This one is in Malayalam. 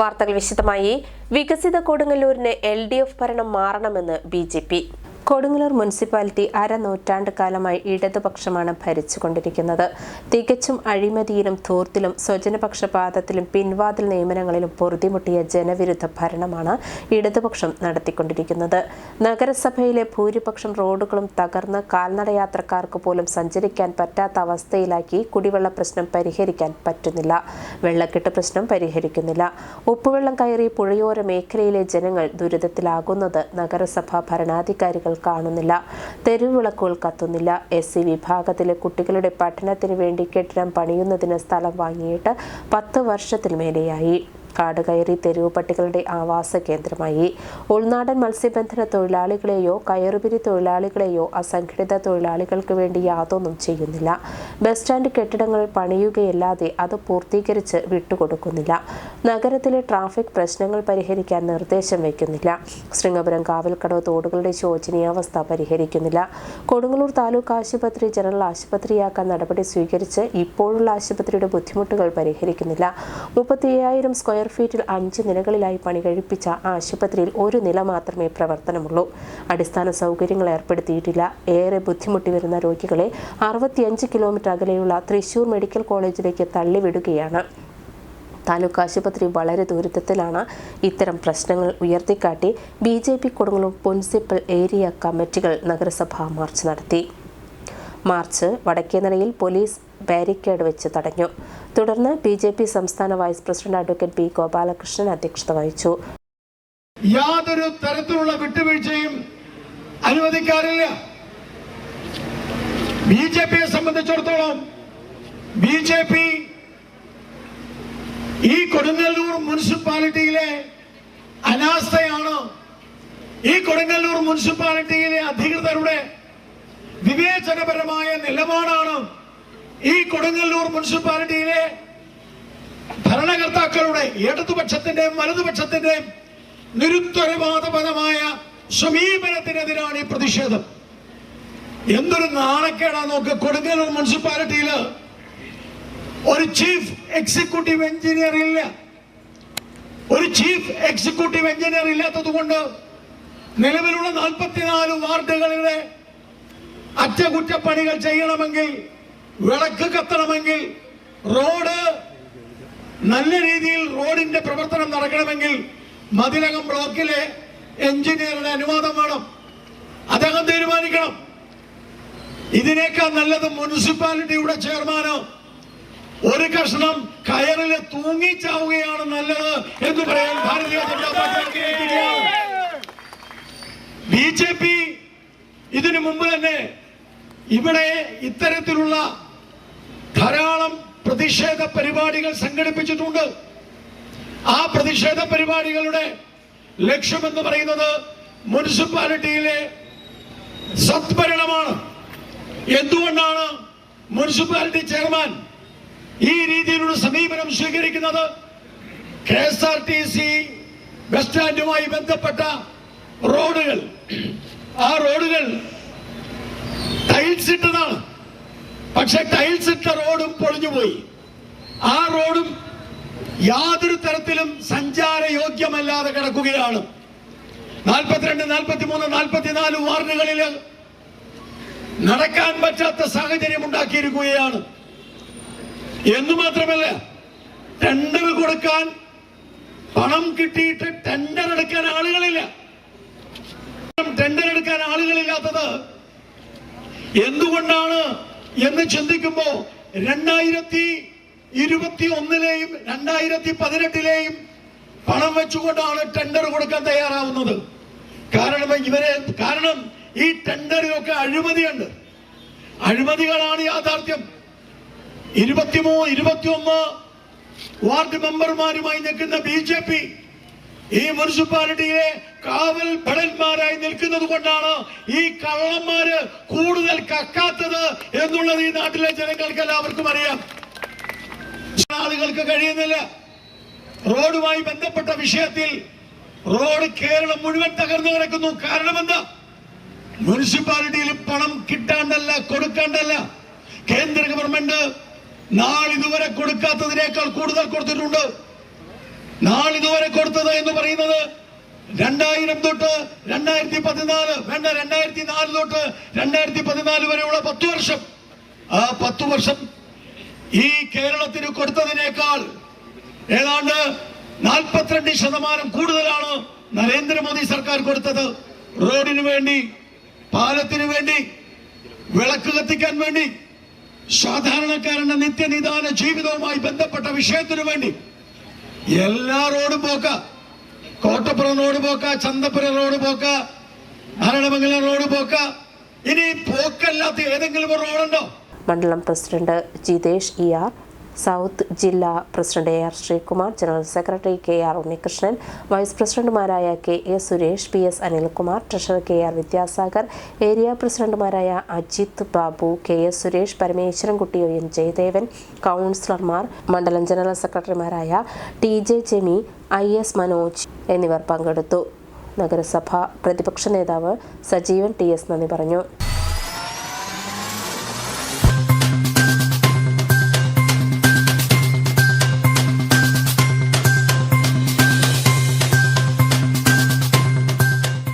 വാർത്തകൾ വിശദമായി. വികസിത കൊടുങ്ങല്ലൂരിന് എൽ ഡി എഫ് ഭരണം മാറണമെന്ന് B J P. Kodungallur municipality അരനൂറ്റാണ്ട് കാലമായി ഇടതുപക്ഷമാണ് ഭരിച്ചുകൊണ്ടിരിക്കുന്നത്. തികച്ചും അഴിമതിയിലും ധൂർത്തിലും സ്വജനപക്ഷപാതത്തിലും പിൻവാതിൽ നിയമനങ്ങളിലും പൊറുതിമുട്ടിയ ജനവിരുദ്ധ ഭരണമാണ് ഇടതുപക്ഷം നടത്തിക്കൊണ്ടിരിക്കുന്നത്. നഗരസഭയിലെ ഭൂരിപക്ഷം റോഡുകളും തകർന്ന് കാൽനടയാത്രക്കാർക്ക് പോലും സഞ്ചരിക്കാൻ പറ്റാത്ത അവസ്ഥയിലാക്കി കുടിവെള്ള പ്രശ്നം പരിഹരിക്കാൻ പറ്റുന്നില്ല. വെള്ളക്കെട്ട് പ്രശ്നം പരിഹരിക്കുന്നില്ല. ഉപ്പുവെള്ളം കയറി പുഴയോര മേഖലയിലെ ജനങ്ങൾ ദുരിതത്തിലാകുന്നത് നഗരസഭാ ഭരണാധികാരികൾ കാണുന്നില്ല. തെരുവിളക്കുകൾ കത്തുന്നില്ല. എസ് സി വിഭാഗത്തിലെ കുട്ടികളുടെ പഠനത്തിന് വേണ്ടി കെട്ടിടം പണിയുന്നതിന് സ്ഥലം വാങ്ങിയിട്ട് പത്ത് വർഷത്തിൽ മേലെയായി. കാട് കയറി തെരുവ് പട്ടികളുടെ ആവാസ കേന്ദ്രമായി. ഉൾനാടൻ മത്സ്യബന്ധന തൊഴിലാളികളെയോ കയറുപിരി തൊഴിലാളികളെയോ അസംഘടിത തൊഴിലാളികൾക്ക് വേണ്ടി യാതൊന്നും ചെയ്യുന്നില്ല. ബസ് സ്റ്റാൻഡ് കെട്ടിടങ്ങൾ പണിയുകയല്ലാതെ അത് പൂർത്തീകരിച്ച് വിട്ടുകൊടുക്കുന്നില്ല. നഗരത്തിലെ ട്രാഫിക് പ്രശ്നങ്ങൾ പരിഹരിക്കാൻ നിർദ്ദേശം വയ്ക്കുന്നില്ല. ശൃംഗപുരം കാവൽക്കടവ് തോടുകളുടെ ശോചനീയാവസ്ഥ പരിഹരിക്കുന്നില്ല. കൊടുങ്ങല്ലൂർ താലൂക്ക് ആശുപത്രി ജനറൽ ആശുപത്രിയാക്കാൻ നടപടി സ്വീകരിച്ച് ഇപ്പോഴുള്ള ആശുപത്രിയുടെ ബുദ്ധിമുട്ടുകൾ പരിഹരിക്കുന്നില്ല. മുപ്പത്തി അയ്യായിരം സ്ക്വയർ ഫീറ്റിൽ അഞ്ച് നിലകളിലായി പണി കഴിപ്പിച്ച ആശുപത്രിയിൽ ഒരു നില മാത്രമേ പ്രവർത്തനമുള്ളൂ. അടിസ്ഥാന സൗകര്യങ്ങൾ ഏർപ്പെടുത്തിയിട്ടില്ല. ഏറെ ബുദ്ധിമുട്ടി വരുന്ന രോഗികളെ അറുപത്തിയഞ്ച് കിലോമീറ്റർ അകലെയുള്ള തൃശൂർ മെഡിക്കൽ കോളേജിലേക്ക് തള്ളിവിടുകയാണ്. താലൂക്ക് ആശുപത്രി വളരെ ദുരിതത്തിലാണ് ഇത്തരം പ്രശ്നങ്ങൾ ഉയർത്തിക്കാട്ടി B J P Kodungallur municipal area കമ്മിറ്റികൾ നഗരസഭാ മാർച്ച് നടത്തി. മാർച്ച് വടക്കേനരയിൽ പോലീസ് ബാരിക്കേഡ് വെച്ച് തടഞ്ഞു. തുടർന്ന് ബി ജെ പി സംസ്ഥാന vice president advocate P Gopalakrishnan അധ്യക്ഷത വഹിച്ചു. യാതൊരു തരത്തിലുള്ള വിട്ടുവീഴ്ചയും അനുവദിക്കാറില്ല. ബി ജെ പിയെ സംബന്ധിച്ചിടത്തോളം ബി ജെ പി ഈ കൊടുങ്ങല്ലൂർ മുനിസിപ്പാലിറ്റിയിലെ അനാസ്ഥയാണ്. ഈ കൊടുങ്ങല്ലൂർ മുനിസിപ്പാലിറ്റിയിലെ അധികൃതരുടെ വിവേചനപരമായ നിലപാടാണ് ഈ കൊടുങ്ങല്ലൂർ മുനിസിപ്പാലിറ്റിയിലെ ഭരണകർത്താക്കളുടെ ഇടതുപക്ഷത്തിന്റെയും വലതുപക്ഷത്തിന്റെയും നിരുത്തരവാദപരമായ സമീപനത്തിനെതിരാണ് ഈ പ്രതിഷേധം. എന്തൊരു നാണക്കേടാ നോക്ക്. കൊടുങ്ങല്ലൂർ മുനിസിപ്പാലിറ്റിയിൽ ഒരു ചീഫ് എക്സിക്യൂട്ടീവ് എഞ്ചിനീയർ ഇല്ല. ഒരു ചീഫ് എക്സിക്യൂട്ടീവ് എഞ്ചിനീയർ ഇല്ലാത്തത് കൊണ്ട് നിലവിലുള്ള നാൽപ്പത്തിനാല് വാർഡുകളിലെ അറ്റകുറ്റപ്പണികൾ ചെയ്യണമെങ്കിൽ വിളക്ക് കത്തണമെങ്കിൽ റോഡ് നല്ല രീതിയിൽ റോഡിന്റെ പ്രവർത്തനം നടക്കണമെങ്കിൽ മതിലകം ബ്ലോക്കിലെ എഞ്ചിനീയറുടെ അനുവാദം വേണം. അദ്ദേഹം തീരുമാനിക്കണം. ഇതിനേക്കാൾ നല്ലത് മുനിസിപ്പാലിറ്റിയുടെ ചെയർമാനോ. ഒരു കഷ്ണം കയറിൽ തൂങ്ങിച്ചാവുകയാണ് നല്ലത് എന്ന് പറയാൻ Bharatiya Janata party B J P ഇതിനു മുമ്പ് തന്നെ ഇവിടെ ഇത്തരത്തിലുള്ള ധാരാളം പ്രതിഷേധ പരിപാടികൾ സംഘടിപ്പിച്ചിട്ടുണ്ട്. ആ പ്രതിഷേധ പരിപാടികളുടെ ലക്ഷ്യമെന്ന് പറയുന്നത് മുനിസിപ്പാലിറ്റിയിലെ സത്ഭരണമാണ്. എന്തുകൊണ്ടാണ് മുനിസിപ്പാലിറ്റി ചെയർമാൻ ഈ രീതിയിലുള്ള സമീപനം സ്വീകരിക്കുന്നത്? K S R T C bus സ്റ്റാൻഡുമായി ബന്ധപ്പെട്ട റോഡുകൾ. ആ റോഡുകൾ ടൈൽസ് ഇട്ടതാണ് പക്ഷെ ടൈൽസ് ഇട്ട റോഡും പൊളിഞ്ഞുപോയി. ആ റോഡും യാതൊരു തരത്തിലും സഞ്ചാരയോഗ്യമല്ലാതെ കിടക്കുകയാണ്. നാൽപ്പത്തിരണ്ട് നാൽപ്പത്തി മൂന്ന് നാൽപ്പത്തിനാല് വാർഡുകളിൽ നടക്കാൻ പറ്റാത്ത സാഹചര്യം ഉണ്ടാക്കിയിരിക്കുകയാണ്. എന്ന് മാത്രമല്ല ടെൻഡർ കൊടുക്കാൻ പണം കിട്ടിയിട്ട് ടെൻഡർ എടുക്കാൻ ആളുകളില്ല. ടെൻഡർ എടുക്കാൻ ആളുകളില്ലാത്തത് എന്തുകൊണ്ടാണ് എന്ന് ചിന്തിക്കുമ്പോ രണ്ടായിരത്തി ഇരുപത്തി ഒന്നിലെയും രണ്ടായിരത്തി പതിനെട്ടിലെയും പണം വെച്ചുകൊണ്ടാണ് ടെൻഡർ കൊടുക്കാൻ തയ്യാറാവുന്നത്. കാരണം ഇവരെ കാരണം ഈ ടെൻഡറിലൊക്കെ അഴിമതിയുണ്ട്. അഴിമതികളാണ് യാഥാർത്ഥ്യം. ഇരുപത്തിമൂ ഇരുപത്തിയൊന്ന് വാർഡ് മെമ്പർമാരുമായി നിൽക്കുന്ന ബി ജെ പി ഈ മുനിസിപ്പാലിറ്റിയിലെ കാവൽ ഭടന്മാരായി നിൽക്കുന്നത് കൊണ്ടാണ് ഈ കള്ളന്മാര് കൂടുതൽ കക്കാത്തത് എന്നുള്ളത് ഈ നാട്ടിലെ ജനങ്ങൾക്ക് എല്ലാവർക്കും അറിയാം. ആളുകൾക്ക് കഴിയുന്നില്ല. റോഡുമായി ബന്ധപ്പെട്ട വിഷയത്തിൽ റോഡ് കേരളം മുഴുവൻ തകർന്നു കിടക്കുന്നു. കാരണം എന്താ മുനിസിപ്പാലിറ്റിയിൽ പണം കിട്ടാണ്ടല്ല കൊടുക്കാണ്ടല്ല. കേന്ദ്ര ഗവൺമെന്റ് നാളിതുവരെ കൊടുക്കാത്തതിനേക്കാൾ കൂടുതൽ കൊടുത്തിട്ടുണ്ട്. നാളിതുവരെ കൊടുത്തത് എന്ന് പറയുന്നത് രണ്ടായിരം തൊട്ട് രണ്ടായിരത്തി പതിനാല് വേണ്ട രണ്ടായിരത്തി നാല് തൊട്ട് രണ്ടായിരത്തി പതിനാല് വരെയുള്ള പത്തു വർഷം. ആ പത്തു വർഷം ഈ കേരളത്തിന് കൊടുത്തതിനേക്കാൾ ഏതാണ്ട് നാൽപ്പത്തിരണ്ട് ശതമാനം കൂടുതലാണ് നരേന്ദ്രമോദി സർക്കാർ കൊടുത്തത്. റോഡിന് വേണ്ടി പാലത്തിന് വേണ്ടി വിളക്ക് കത്തിക്കാൻ വേണ്ടി സാധാരണക്കാരന്റെ നിത്യനിദാന ജീവിതവുമായി ബന്ധപ്പെട്ട വിഷയത്തിനു വേണ്ടി എല്ലാ റോഡും പോക്ക. കോട്ടപ്പുറം റോഡ് പോക്ക ചന്തപ്പുര റോഡ് പോക്ക നാരായണമംഗലം റോഡ് പോക്ക. ഇനി പോക്കല്ലാത്ത ഏതെങ്കിലും ഒരു റോഡുണ്ടോ? മണ്ഡലം president Jitesh E R south ജില്ലാ president A R Sreekumar general secretary K R Unnikrishnan vice പ്രസിഡന്റുമാരായ K A Suresh P S Anilkumar treasurer K R Vidyasagar area പ്രസിഡന്റുമാരായ Ajith Babu K S Suresh Parameswarankutty O N Jayadevan കൗൺസിലർമാർ മണ്ഡലം ജനറൽ സെക്രട്ടറിമാരായ T J Jemi I S Manoj എന്നിവർ പങ്കെടുത്തു. നഗരസഭ പ്രതിപക്ഷ നേതാവ് സജീവൻ ടി എസ് നന്ദി പറഞ്ഞു.